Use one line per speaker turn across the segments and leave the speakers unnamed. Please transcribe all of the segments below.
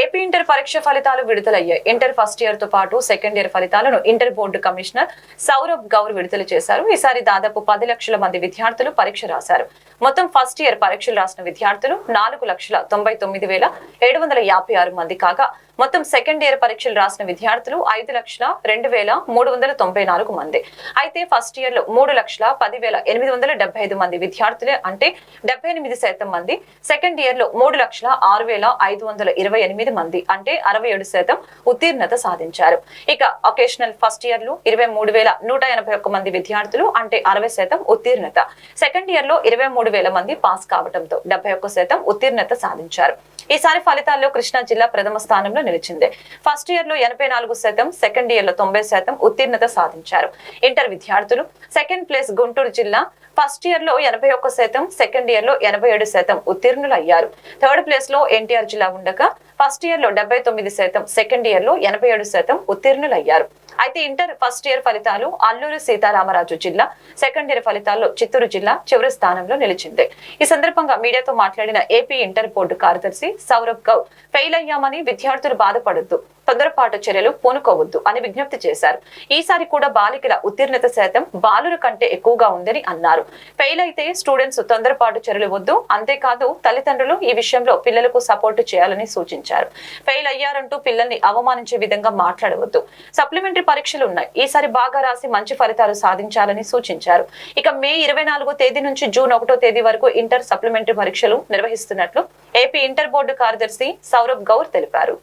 AP inter పరీక్ష ఫలితాలు విడుదలయ్యాయి. ఇంటర్ ఫస్ట్ ఇయర్తో పాటు సెకండ్ ఇయర్ ఫలితాలను inter board commissioner Saurabh Gaur విడుదల చేశారు. ఈసారి దాదాపు పది లక్షల మంది విద్యార్థులు పరీక్ష రాశారు. మొత్తం ఫస్ట్ ఇయర్ పరీక్షలు రాసిన విద్యార్థులు నాలుగు లక్షల తొంభై తొమ్మిది వేల ఏడు వందల యాభై ఆరు మంది కాగా మొత్తం సెకండ్ ఇయర్ పరీక్షలు రాసిన విద్యార్థులు ఐదు లక్షల రెండు వేల మూడు వందల తొంభై నాలుగు మంది. అయితే ఫస్ట్ ఇయర్లో మూడు లక్షల పది వేల ఎనిమిది వందల డెబ్బై ఐదు మంది విద్యార్థులే అంటే డెబ్బై ఎనిమిది శాతం మంది. సెకండ్ ఇయర్లో మూడు లక్షల ఆరు వేల ఐదు వందల ఇరవై ఎనిమిది మంది అంటే అరవై ఏడు శాతం ఉత్తీర్ణత సాధించారు. ఇక ఒకేషనల్ ఫస్ట్ ఇయర్లో ఇరవై మూడు వేల నూట ఎనభై ఒక్క మంది విద్యార్థులు అంటే అరవై శాతం ఉత్తీర్ణత. సెకండ్ ఇయర్లో ఇరవై మూడు వేల మంది పాస్ కావడంతో డెబ్బై ఒక్క శాతం ఉత్తీర్ణత సాధించారు. ఈసారి ఫలితాల్లో కృష్ణా జిల్లా ప్రథమ స్థానంలో నిలిచింది. ఫస్ట్ ఇయర్లో ఎనభై నాలుగు శాతం సెకండ్ ఇయర్లో తొంభై శాతం ఉత్తీర్ణత సాధించారు. ఇంటర్ విద్యార్థులు సెకండ్ ప్లేస్ గుంటూరు జిల్లా ఫస్ట్ ఇయర్లో ఎనభై ఒక్క శాతం సెకండ్ ఇయర్లో ఎనభై ఏడు శాతం ఉత్తీర్ణులు అయ్యారు థర్డ్ ప్లేస్లో ఎన్టీఆర్ జిల్లా ఉండగా ఫస్ట్ ఇయర్లో డెబ్బై తొమ్మిది శాతం సెకండ్ ఇయర్లో ఎనభై ఏడు శాతం ఉత్తీర్ణులు అయ్యారు అయితే ఇంటర్ ఫస్ట్ ఇయర్ ఫలితాలు అల్లూరు సీతారామరాజు జిల్లా సెకండ్ ఇయర్ ఫలితాల్లో చిత్తూరు జిల్లా చివరి స్థానంలో నిలిచింది. ఈ సందర్భంగా మీడియాతో మాట్లాడిన ఏపీ ఇంటర్ బోర్డు కార్యదర్శి సౌరభ్ గౌడ్ ఫెయిల్ అయ్యామని విద్యార్థులు బాధపడొద్దు. తొందరపాటు చర్యలు పూనుకోవద్దు అని విజ్ఞప్తి చేశారు. ఈసారి కూడా బాలికల ఉత్తీర్ణత శాతం బాలుర కంటే ఎక్కువగా ఉందని అన్నారు. ఫెయిల్ అయితే స్టూడెంట్స్ తొందరపాటు చర్యలు వద్దు. అంతేకాదు తల్లిదండ్రులు ఈ విషయంలో పిల్లలకు సపోర్టు చేయాలని సూచించారు. ఫెయిల్ అయ్యారంటూ పిల్లల్ని అవమానించే విధంగా మాట్లాడవద్దు. సప్లిమెంటరీ పరీక్షలు ఉన్నాయి. ఈసారి బాగా రాసి మంచి ఫలితాలు సాధించాలని సూచించారు. ఇక మే ఇరవై నాలుగో తేదీ నుంచి జూన్ ఒకటో తేదీ వరకు ఇంటర్ సప్లిమెంటరీ పరీక్షలు నిర్వహిస్తున్నట్లు ఏపీ ఇంటర్ బోర్డు కార్యదర్శి సౌరభ్ గౌర్ తెలిపారు.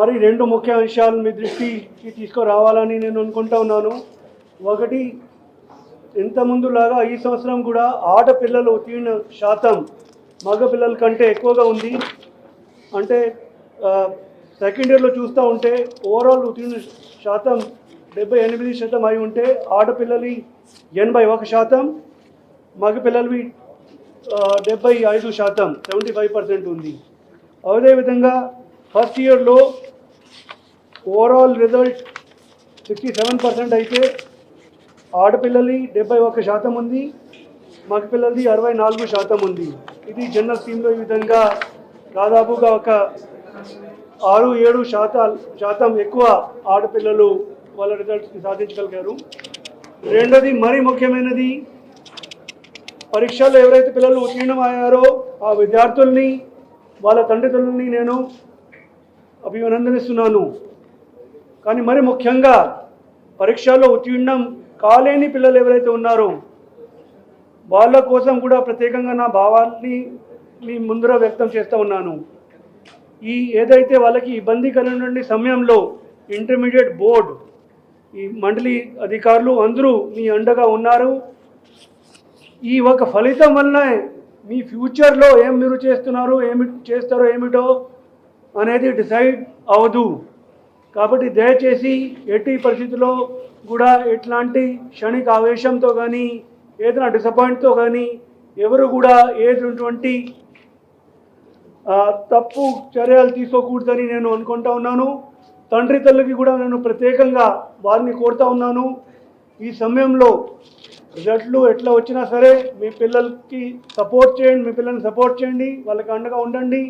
మరి రెండు ముఖ్య అంశాలు మీ దృష్టికి తీసుకురావాలని నేను అనుకుంటా ఉన్నాను. ఒకటి ఇంతకుముందులాగా ఈ సంవత్సరం కూడా ఆడపిల్లల ఉత్తీర్ణ శాతం మగ పిల్లల కంటే ఎక్కువగా ఉంది. అంటే సెకండ్ ఇయర్లో చూస్తూ ఉంటే ఓవరాల్ ఉత్తీర్ణ శాతం డెబ్బై ఎనిమిది శాతం అయి ఉంటే ఆడపిల్లలవి ఎనభై ఒక శాతం మగపిల్లలవి డెబ్బై ఐదు శాతం సెవెంటీ ఫైవ్ పర్సెంట్ ఉంది. అదేవిధంగా ఫస్ట్ ఇయర్లో overall result sixty seven percent అయితే ఆడపిల్లలి డెబ్బై ఒక్క శాతం ఉంది మగపిల్లలది అరవై నాలుగు శాతం ఉంది. ఇది జనరల్ స్కీమ్లో ఈ విధంగా దాదాపుగా ఒక ఆరు ఏడు శాతాలు శాతం ఎక్కువ ఆడపిల్లలు వాళ్ళ రిజల్ట్స్ని సాధించగలిగారు. రెండోది మరీ ముఖ్యమైనది పరీక్షల్లో ఎవరైతే పిల్లలు ఉత్తీర్ణం అయ్యారో ఆ విద్యార్థుల్ని వాళ్ళ తండ్రిదండ్రుల్ని నేను అభినందనిస్తున్నాను. కానీ మరి ముఖ్యంగా పరీక్షల్లో ఉత్తీర్ణం కాలేని పిల్లలు ఎవరైతే ఉన్నారో వాళ్ళ కోసం కూడా ప్రత్యేకంగా నా భావాన్ని మీ ముందర వ్యక్తం చేస్తూ ఉన్నాను. ఈ ఏదైతే వాళ్ళకి ఇబ్బంది కలిగినటువంటి సమయంలో ఇంటర్మీడియట్ బోర్డ్ ఈ మండలి అధికారులు అందరూ మీ అండగా ఉన్నారు. ఈ ఒక ఫలితం వల్ల మీ ఫ్యూచర్లో ఏం మీరు చేస్తున్నారు ఏమి చేస్తారో ఏమిటో అనేది డిసైడ్ అవ్వదు కాబట్టి దయచేసి ఎట్టి పరిస్థితుల్లో కూడా ఎట్లాంటి క్షణిక ఆవేశంతో కానీ ఏదైనా డిసప్పాయింట్తో కానీ ఎవరు కూడా ఏటువంటి తప్పు చర్యలు తీసుకోకూడదని నేను అనుకుంటా ఉన్నాను. తండ్రి తల్లికి కూడా నేను ప్రత్యేకంగా వారిని కోరుతా ఉన్నాను. ఈ సమయంలో రిజల్ట్లు ఎట్లా వచ్చినా సరే మీ పిల్లలకి సపోర్ట్ చేయండి మీ పిల్లల్ని సపోర్ట్ చేయండి వాళ్ళకి అండగా ఉండండి.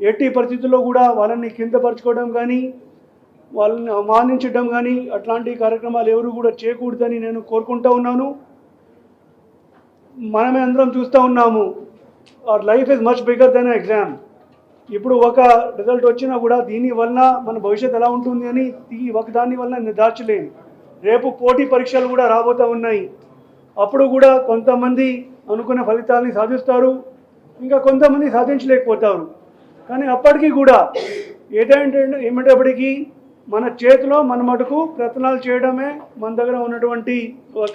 ఎట్టి పరిస్థితుల్లో కూడా వాళ్ళని కిందపరచుకోవడం కానీ వాళ్ళని అవమానించడం కానీ అట్లాంటి కార్యక్రమాలు ఎవరు కూడా చేయకూడదని నేను కోరుకుంటా ఉన్నాను. మనమే అందరం చూస్తూ ఉన్నాము. Our life is much bigger than exam ఇప్పుడు ఒక రిజల్ట్ వచ్చినా కూడా దీని వలన మన భవిష్యత్తు ఎలా ఉంటుంది అని ఈ ఒక దాని వలన నిర్ధార్చలేము రేపు పోటీ పరీక్షలు కూడా రాబోతూ ఉన్నాయి. అప్పుడు కూడా కొంతమంది అనుకున్న ఫలితాలని సాధిస్తారు. ఇంకా కొంతమంది సాధించలేకపోతారు. కానీ అప్పటికీ కూడా ఏదంటే ఏమిటప్పటికీ మన చేతిలో మన మటుకు ప్రయత్నాలు చేయడమే మన దగ్గర ఉన్నటువంటి ఒక